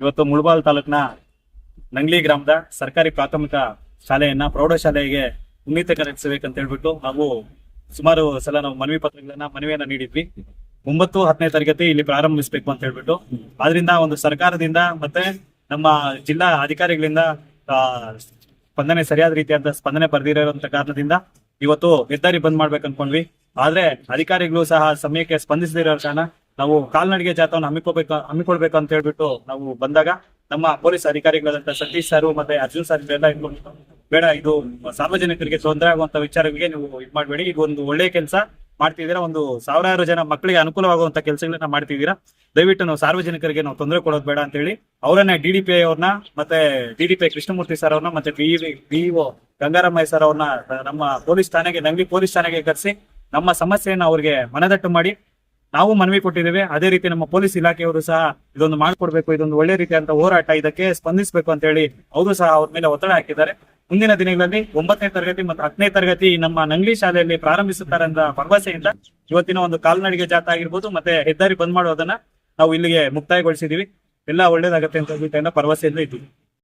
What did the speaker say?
ಇವತ್ತು ಮುಳಬಾಲ್ ತಾಲೂಕಿನ ನಂಗ್ಲಿ ಗ್ರಾಮದ ಸರ್ಕಾರಿ ಪ್ರಾಥಮಿಕ ಶಾಲೆಯನ್ನ ಪ್ರೌಢಶಾಲೆಗೆ ಉನ್ನತೀಕರಿಸಬೇಕಂತ ಹೇಳ್ಬಿಟ್ಟು ನಾವು ಸುಮಾರು ಸಲ ನಾವು ಮನವಿ ಪತ್ರಗಳನ್ನ, ಮನವಿಯನ್ನ ನೀಡಿದ್ವಿ. ಒಂಬತ್ತು, ಹತ್ತನೇ ತರಗತಿ ಇಲ್ಲಿ ಪ್ರಾರಂಭಿಸಬೇಕು ಅಂತ ಹೇಳ್ಬಿಟ್ಟು. ಆದ್ರಿಂದ ಒಂದು ಸರ್ಕಾರದಿಂದ ಮತ್ತೆ ನಮ್ಮ ಜಿಲ್ಲಾ ಅಧಿಕಾರಿಗಳಿಂದ ಸ್ಪಂದನೆ ಸರಿಯಾದ ರೀತಿಯಾದ ಸ್ಪಂದನೆ ಬರೆದಿರೋಂತ ಕಾರಣದಿಂದ ಇವತ್ತು ಹೆದ್ದಾರಿ ಬಂದ್ ಮಾಡ್ಬೇಕು ಅನ್ಕೊಂಡ್ವಿ ಆದ್ರೆ ಅಧಿಕಾರಿಗಳು ಸಹ ಸಮಯಕ್ಕೆ ಸ್ಪಂದಿಸದಿರೋ ಕಾರಣ ನಾವು ಕಾಲ್ನಡಿಗೆ ಜಾಥವನ್ನು ಹಮ್ಮಿಕೋಬೇಕು ಹಮ್ಮಿಕೊಳ್ಬೇಕು ಅಂತ ಹೇಳ್ಬಿಟ್ಟು ನಾವು ಬಂದಾಗ ನಮ್ಮ ಪೊಲೀಸ್ ಅಧಿಕಾರಿಗಳಾದಂತಹ ಸತೀಶ್ ಸರ್ ಮತ್ತೆ ಅರ್ಜುನ್ ಸರ್ ಇವೆಲ್ಲ ಇಟ್ಕೊಂಡು ಬೇಡ, ಇದು ಸಾರ್ವಜನಿಕರಿಗೆ ತೊಂದರೆ ಆಗುವಂತ ವಿಚಾರಗಳಿಗೆ ನೀವು ಇದು ಮಾಡಬೇಡಿ. ಇದು ಒಂದು ಒಳ್ಳೆ ಕೆಲಸ ಮಾಡ್ತಿದ್ದೀರಾ, ಒಂದು ಸಾವಿರಾರು ಜನ ಮಕ್ಕಳಿಗೆ ಅನುಕೂಲವಾಗುವಂತ ಕೆಲಸಗಳನ್ನ ಮಾಡ್ತಿದ್ದೀರಾ. ದಯವಿಟ್ಟು ನಾವು ಸಾರ್ವಜನಿಕರಿಗೆ ನಾವು ತೊಂದರೆ ಕೊಡೋದು ಬೇಡ ಅಂತ ಹೇಳಿ ಅವರನ್ನ ಡಿ ಡಿ ಪಿ ಅವ್ರನ್ನ ಮತ್ತೆ D D P Krishnamurthy sir ಅವ್ರನ್ನ ಮತ್ತೆ ಬಿ ಬಿಇಒ ಗಂಗಾರಾಮಯ್ಯ ಸರ್ ಅವ್ರನ್ನ ನಮ್ಮ ಪೊಲೀಸ್ ಠಾಣೆಗೆ ನಂಗಿ ಪೊಲೀಸ್ ಠಾಣೆಗೆ ಕರೆಸಿ ನಮ್ಮ ಸಮಸ್ಯೆಯನ್ನು ಅವ್ರಿಗೆ ಮನದಟ್ಟು ಮಾಡಿ ನಾವು ಮನವಿ ಕೊಟ್ಟಿದ್ದೇವೆ. ಅದೇ ರೀತಿ ನಮ್ಮ ಪೊಲೀಸ್ ಇಲಾಖೆಯವರು ಸಹ ಇದೊಂದು ಮಾಡ್ಕೊಡ್ಬೇಕು, ಇದೊಂದು ಒಳ್ಳೆ ರೀತಿಯಾದಂತಹ ಹೋರಾಟ ಇದಕ್ಕೆ ಸ್ಪಂದಿಸಬೇಕು ಅಂತ ಹೇಳಿ ಅವರು ಸಹ ಅವ್ರ ಮೇಲೆ ಒತ್ತಡ ಹಾಕಿದ್ದಾರೆ. ಮುಂದಿನ ದಿನಗಳಲ್ಲಿ ಒಂಬತ್ತನೇ ತರಗತಿ ಮತ್ತು ಹತ್ತನೇ ತರಗತಿ ನಮ್ಮ ನಂಗ್ಲಿ ಶಾಲೆಯಲ್ಲಿ ಪ್ರಾರಂಭಿಸುತ್ತಾರೆ ಅಂತ ಭರವಸೆಯಿಂದ ಇವತ್ತಿನ ಒಂದು ಕಾಲ್ನಡಿಗೆ ಜಾತ ಆಗಿರ್ಬೋದು, ಮತ್ತೆ ಹೆದ್ದಾರಿ ಬಂದ್ ಮಾಡೋದನ್ನ ನಾವು ಇಲ್ಲಿಗೆ ಮುಕ್ತಾಯಗೊಳಿಸಿದೀವಿ ಎಲ್ಲ ಒಳ್ಳೇದಾಗತ್ತೆ ಅಂತ ಭರವಸೆಯಿಂದ ಇದ್ದೀವಿ.